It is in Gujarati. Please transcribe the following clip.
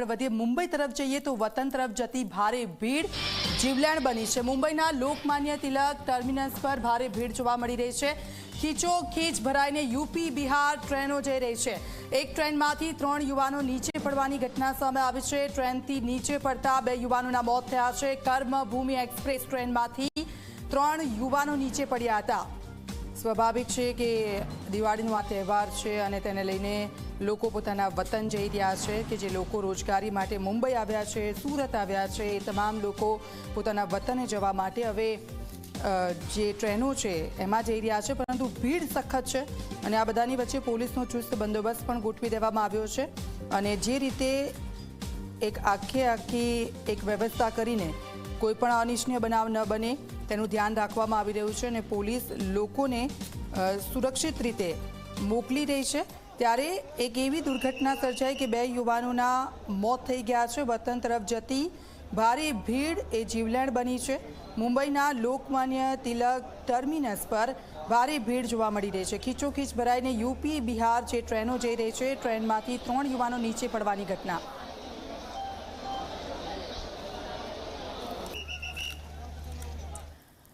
આગળ વધીએ. મુંબઈ તરફ જઈએ તો વતન તરફ જતી ભારે ભીડ જીવલેણ બની છે. મુંબઈના લોકમાન્ય તિલક ટર્મિનસ પર ભારે ભીડ જોવા મળી રહી છે. ખીચો ખીચ ભરાઈને યુપી, બિહાર ટ્રેનો જઈ રહી છે. એક ટ્રેનમાંથી ત્રણ યુવાનો નીચે પડવાની ઘટના સામે આવી છે. ટ્રેનથી નીચે પડતા બે યુવાનોના મોત થયા છે. કર્મભૂમિ એક્સપ્રેસ ટ્રેનમાંથી ત્રણ યુવાનો નીચે પડ્યા હતા. સ્વાભાવિક છે કે દિવાળીનો આ તહેવાર છે અને તેને લઈને લોકો પોતાના વતન જઈ રહ્યા છે કે જે લોકો રોજગારી માટે મુંબઈ આવ્યા છે, સુરત આવ્યા છે, એ તમામ લોકો પોતાના વતને જવા માટે હવે જે ટ્રેનો છે એમાં જઈ રહ્યા છે, પરંતુ ભીડ સખત છે અને આ બધાની વચ્ચે પોલીસનો ચુસ્ત બંદોબસ્ત પણ ગોઠવી દેવામાં આવ્યો છે અને જે રીતે એક આખે આખી એક વ્યવસ્થા કરીને કોઈ પણ અનિચ્છનીય બનાવ ન બને, તેનું ધ્યાન રાખવામાં આવી રહ્યું છે અને પોલીસ લોકોને સુરક્ષિત રીતે મોકલી રહી છે. ત્યારે એક એવી દુર્ઘટના સર્જાઈ કે બે યુવાનોના મોત થઈ ગયા છે. વતન તરફ જતી ભારે ભીડ એ જીવલેણ બની છે. મુંબઈના લોકમાન્ય તિલક ટર્મિનસ પર ભારે ભીડ જોવા મળી રહી છે. ખીચોખીચ ભરાઈને યુપી બિહાર જે ટ્રેનો જઈ રહી છે, ટ્રેનમાંથી ત્રણ યુવાનો નીચે પડવાની ઘટના.